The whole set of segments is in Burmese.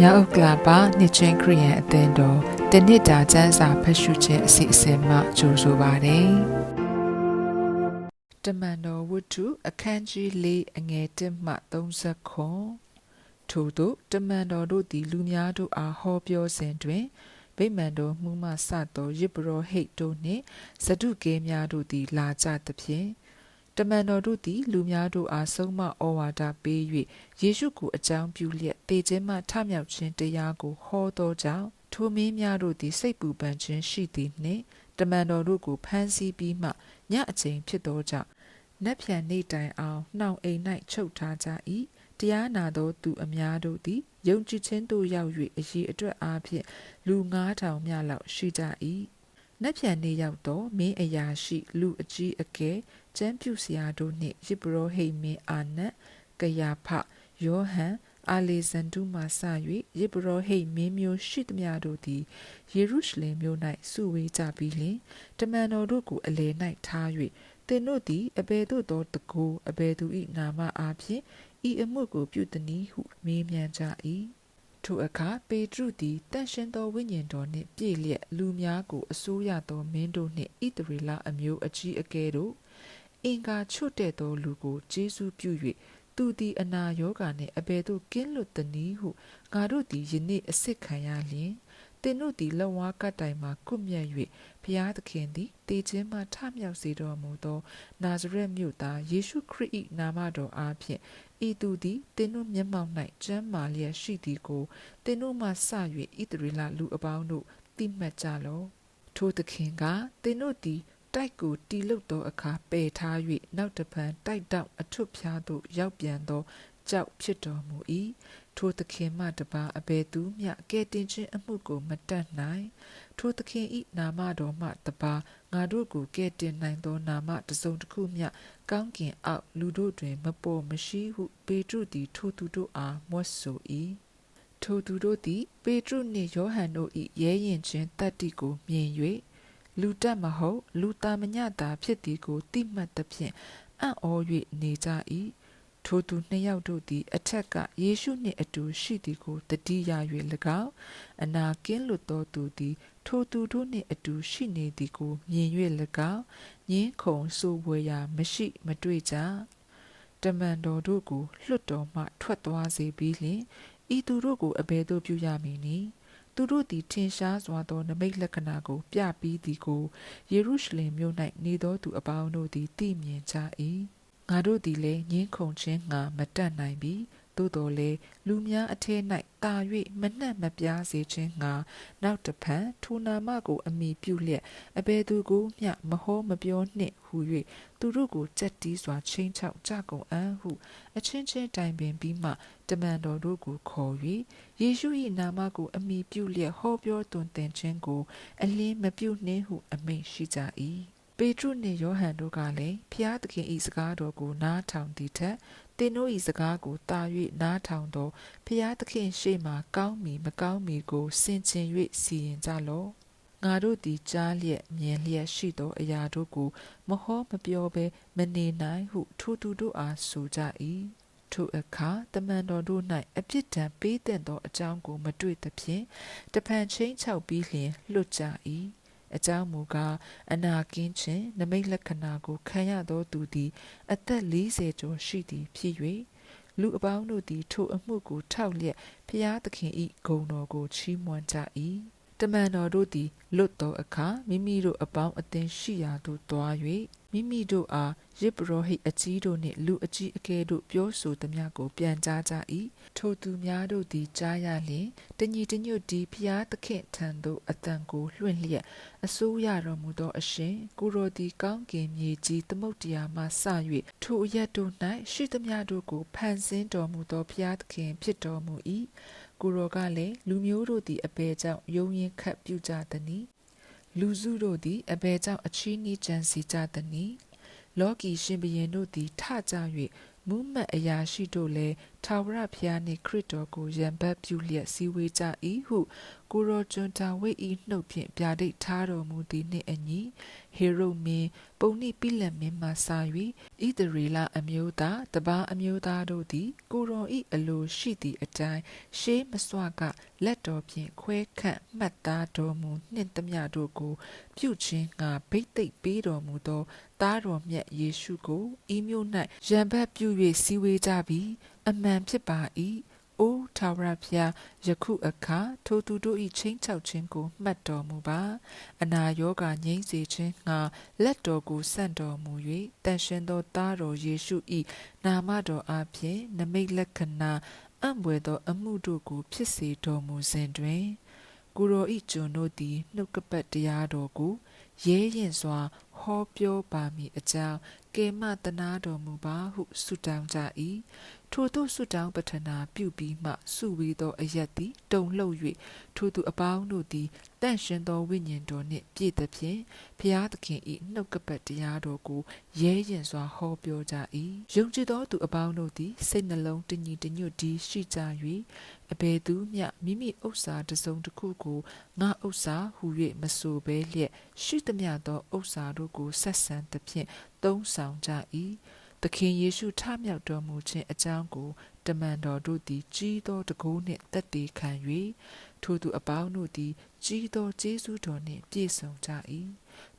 မြောက်ဥက္ကလာပါနှစ်ချင်းခရီးယန်အသင်းတော်တနစ်တာကျမ်းစာဖတ်ရှုခြင်းအစီအစဉ်မှကြိုဆိုပါရစေ။တမန်တော်ဝတ္ထုအခန်းကြီး၄အငယ်၁မှ30ခွန်ထို့သောတမန်တော်တို့သည်လူများတို့အားဟောပြောစဉ်တွင်ဗိမာန်တော်မှုမှစသောယေဘရဟိတ်တို့နှင့်ဇဒုကဲများတို့သည်လာကြသဖြင့် တမန်တော်တို့သည် လူများတို့အားဆုံးမဩဝါဒပေး၍ယေရှုကိုအကြောင်းပြုလျက်တေခြင်းမှထမြောက်ခြင်းတရားကိုဟောသောကြောင့်ထိုမင်းများတို့သည်စိတ်ပူပန်ခြင်းရှိသည်နှင့်တမန်တော်တို့ကိုဖမ်းဆီးပြီးမှညအချိန်ဖြစ်သောကြောင့်နက်ဖြန်နေ့တိုင်အောင်နှောင်အိမ်၌ချုပ်ထားကြ၏တရားနာသောသူအများတို့သည်ယုံကြည်ခြင်းသို့ရောက်၍အရေးအတွက်အားဖြင့်လူ9000မြလောက်ရှိကြ၏ နက်ဖြန်နေ့ရောက်သောမင်းအရာရှိလူအကြီးအကဲကျမ်းပြုဆရာတို့နှင့်ယေဘရဟိတ်မင်းအာနတ်ကယာဖယောဟန်အာလေဇန်ဒုမှစ၍ယေဘရဟိတ်မင်းမျိုးရှိသမျှတို့သည်ယေရုရှလင်မြို့၌စုဝေးကြပြီးလျှင်တမန်တော်တို့ကိုအလယ်၌ထား၍သင်တို့သည်အဘယ်သို့သောတကူအဘယ်သူ၏နာမအားဖြင့်ဤအမှုကိုပြုသည်နည်းဟုမေးမြန်းကြ၏ ထိုအခါပေတရုသည်တန်ရှင်သောဝိညာဉ်တော်နှင့်ပြည့်လျက်လူများကိုအစိုးရသောမင်းတို့နှင့်ဣသရေလအမျိုးအကြီးအကဲတို့အင်္ဂါချွတ်တဲ့သောလူကိုကျေးဇူးပြု၍သူသည်အနာရောဂါနှင့်အဘယ်သို့ကင်းလွတ်သည်နည်းဟုငါတို့သည်ယနေ့အစစ်ခံရလျင် သင်တို့သည်လက်ဝါးကတိုင်မှကုမြတ်၍ဘုရားသခင်သည်တေခြင်းမှထမြောက်စေတော်မူသောနာဇရက်မြို့သားယေရှုခရစ်၏နာမတော်အားဖြင့်ဤသူသည်သင်တို့မျက်မှောက်၌ကျမ်းမာလျက်ရှိသည်ကိုသင်တို့မှစ၍ဣသရေလလူအပေါင်းတို့သိမှတ်ကြလော့ထိုသခင်ကသင်တို့သည်တိုက်ကိုတီလုတ်သောအခါပယ်ထား၍နောက်တပံတိုက်တောက်အထွတ်ဖျားသို့ရောက်ပြန်သော ကြောက်ဖြစ်တော်မူ၏ထိုသခင်မှတပါအဘယ်သူမျှကဲတင်ခြင်းအမှုကို မတတ်နိုင်ထိုသခင်ဤနာမတော်မှတပါငါတို့ကိုကဲတင်နိုင်သောနာမတစုံတစ်ခုမျှကောင်းကင်အောက်လူတို့တွင် မပေါ်မရှိဟုပေတရုသည်ထိုသူတို့အားမွတ်ဆို၏ထိုသူတို့သည် ပေတရုနှင့်ယောဟန်တို့၏ရဲရင်ခြင်းတတ္တိကိုမြင်၍လူတက်မဟုတ် လူသားမညတာဖြစ်သည်ကိုသိမှတ်သဖြင့်အံ့ဩ၍နေကြ၏ ထိုသူနှစ်ယောက်တို့သည် အထက်ကယေရှုနှင့်အတူရှိသည်ကိုတတိယ၍၎င်းအနာကင်းလွတ်သောသူသည် ထိုသူတို့နှင့်အတူရှိနေသည်ကိုမြင်၍၎င်းငင်းခုန်ဆိုဝေရာမရှိမတွေ့ကြတမန်တော်တို့ကိုလွတ်တော်မှထွက်သွားစေပြီးလျှင်ဤသူတို့ကိုအဘယ်သို့ပြုရမည်နည်းသူတို့သည်ထင်ရှားစွာသောနမိတ်လက္ခဏာကို ပြပြီးသည်ကိုယေရုရှလင်မြို့၌နေသောသူအပေါင်းတို့သည်သိမြင်ကြ၏ ငါတို့သည်လည်းငင်းခုန်ခြင်းငါမတတ်နိုင်ပြီသို့တော်လည်းလူများအထဲ၌တာ၍မနှံ့မပြားစေခြင်းငါနောက်တဖန်ထိုနာမကိုအမိပြုလျက်အဘယ်သူကိုမျှမဟောမပြောနှင့်ဟု၍သူတို့ကိုကြက်တီးစွာချင်းချောက်ကြကုန်အံ့ဟု အချင်းချင်းတိုင်ပင်ပြီးမှတမန်တော်တို့ကိုခေါ်၍ယေရှု၏နာမကိုအမိပြုလျက်ဟောပြောသွန်သင်ခြင်းကို အလင်းမပြုနှင့်ဟု အမိန့်ရှိကြ၏ ပေတရုနှင့်ယောဟန်တို့ကလည်းဖျားသခင်၏စကားတော်ကိုနားထောင်သည်ထက်သင်တို့၏စကားကိုတာ၍နားထောင်သောဖျားသခင်ရှေ့မှကောင်းမီမကောင်းမီကိုစင်ကျင်၍စီရင်ကြလော့ငါတို့သည်ကြားလျက်မြင်လျက်ရှိသောအရာတို့ကို မဟောမပြောဘဲမနေနိုင်ဟုထိုသူတို့အားဆိုကြ၏ထိုအခါတမန်တော်တို့၌အပြစ်ဒဏ်ပေးတဲ့သောအကြောင်းကိုမတွေ့သဖြင့်တဖန်ချင်းချောက်ပြီးလျင်လွတ်ကြ၏ အကြောင်းမူကားအနာကင်းခြင်းနမိတ်လက္ခဏာကိုခံရသောသူသည် အသက်40ကျော်ရှိသည်ဖြစ်၍လူအပေါင်းတို့သည် ထိုအမှုကိုထောက်လျက်ဖျားသခင်၏ဂုဏ်တော်ကိုချီးမွမ်းကြ၏တမန်တော်တို့သည်လွတ်သောအခါမိမိတို့အပေါင်းအသင်းရှိရာသို့သွား၍ မိမိတို့အားယေဘရဟိတ်အကြီးတို့နှင့်လူအကြီးအကဲတို့ပြောဆိုသမျှကို ပြန်ကြားကြ၏ထိုသူများတို့သည်ကြားရလျင်တညီတညွတ်ဒီဖျားသခင်ထံသို့အတန်ကိုလွှင့်လျက်အစိုးရတော်မူသောအရှင်ကိုရောဒီကောင်းကင်မြေကြီးသမုတ်တရားမှစ၍ထိုအရက်တို့၌ရှိသမျှတို့ကိုဖန်ဆင်းတော်မူသောဖျားသခင်ဖြစ်တော်မူ၏ကိုရောကလည်းလူမျိုးတို့သည်အဘယ်ကြောင့်ယုံရင်ခတ်ပြုကြသနည်း လူစုတို့သည်အဘယ်ကြောင့်အချီးနှီးကြံစီကြသနည်းလောကီရှင်ဘရင်တို့သည်ထကြ၍မူးမတ်အရာရှိတို့လည်း ထာဝရဘုရားနှင့်ခရစ်တော်ကိုယံဘတ်ပြုလျက်စည်းဝေးကြ၏ဟုကိုရောကျွန်းတာဝိတ်ဤနှုတ်ဖြင့်ပြာဒိတ်ထားတော်မူသည်နှင့်အညီဟေရုမင်းပုံနိပိလတ်မင်းမှစာ၍ဣသရေလအမျိုးသားတပားအမျိုးသားတို့သည်ကိုရောဤအလိုရှိသည့်အတိုင်းရှေးမစွာကလက်တော်ဖြင့်ခွဲခန့်မှတ်သားတော်မူနှင့်သမျှတို့ကို ပြုခြင်းငါဗိတ်သိက်ပေးတော်မူသောသားတော်မြတ်ယေရှုကိုဤမျိုး၌ရံဘတ်ပြု၍စည်းဝေးကြပြီး အမှန်ဖြစ်ပါ၏အိုထာဝရဘုရားယခုအခါထိုသူတို့၏ချင်းချောက်ခြင်းကိုမှတ်တော်မူပါအနာရောဂါငြိမ်းစေခြင်းငါလက်တော်ကိုဆန့်တော်မူ၍တန်ရှင်သောသားတော်ယေရှု၏နာမတော်အားဖြင့်နမိတ်လက္ခဏာအံ့ဘွယ်သော အမှုတို့ကို ဖြစ်စေတော်မူစဉ်တွင်ကိုရောဤကျွန်တို့သည်နှုတ်ကပတ်တရားတော်ကိုရဲရင်စွာဟောပြောပါမည်အကြောင်း ကေမတနာတော်မူပါဟုဆုတောင်းကြ၏ထိုသို့ဆုတောင်းပတနာပြုပြီးမှဆုဝေသောအရက်သည်တုန်လှုပ်၍ထိုသူအပေါင်းတို့သည်တန့်ရှင်သောဝိညာဉ်တော်နှင့်ပြည့်သဖြင့်ဖျားသခင်၏နှုတ်ကပတ်တရားတော်ကိုရဲရင်စွာဟောပြောကြ၏ယုံကြည်သောသူအပေါင်းတို့သည်စိတ်နှလုံးတညီတညွတ်တည်းရှိကြ၍အဘယ်သူမျှမိမိဥစ္စာတစ်စုံတစ်ခုကိုငါဥစ္စာဟု၍မဆိုဘဲလျက်ရှိသမျှသောဥစ္စာတို့ကိုဆက်ဆံသဖြင့်သုံးဆောင်ကြ၏သခင်ယေရှုထမြောက်တော်မူခြင်းအကြောင်းကိုတမန်တော်တို့သည်ကြီးသောတကိုးနှင့်တက်တည်ခံ၍ထိုသူအပေါင်းတို့သည်ကြီးသောကျေးဇူးတော်နှင့်ပြည့်စုံကြ၏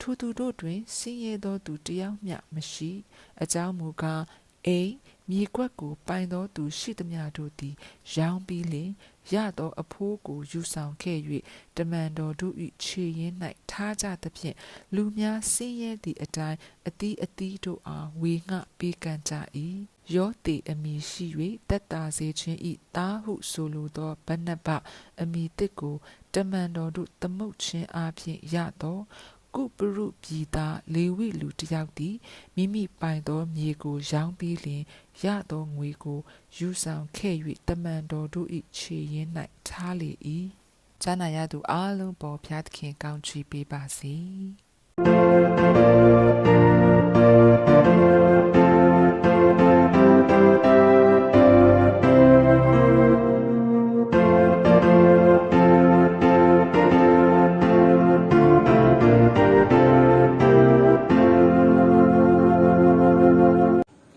ထိုသူတို့တွင်ဆင်းရဲသောသူတစ်ယောက်မျှမရှိ အကြောင်းမူကားအိမ် မြေကွက်ကိုပိုင်သောသူရှိသမျှတို့သည် ရောင်းပြီးလင်ရသောအဖိုးကိုယူဆောင်ခဲ့၍တမန်တော်တို့၏ခြေရင်း၌ထားကြသဖြင့်လူများဆင်းရဲသည့်အတိုင်းအသီးအသီးတို့အားဝေငှပေးကမ်းကြ၏ယောသေအမည်ရှိ၍တက်တာစေခြင်း၏သားဟုဆိုလိုသောဗနဗအမည်တစ်ကို တမန်တော်တို့သမုတ်ခြင်းအပြင်ရသော ကုပရုပြည်သားလေဝိလူတစ်ယောက်သည်မိမိပိုင်သောမြေကိုရောင်းပြီးလျှင်ရသောငွေကိုယူဆောင်ခဲ့၍တမန်တော်တို့၏ခြေရင်း၌ထားလေ၏ဈာနာရသူအလုံးပေါ်ဖျားသခင်ကောင်းချီးပေးပါစေ။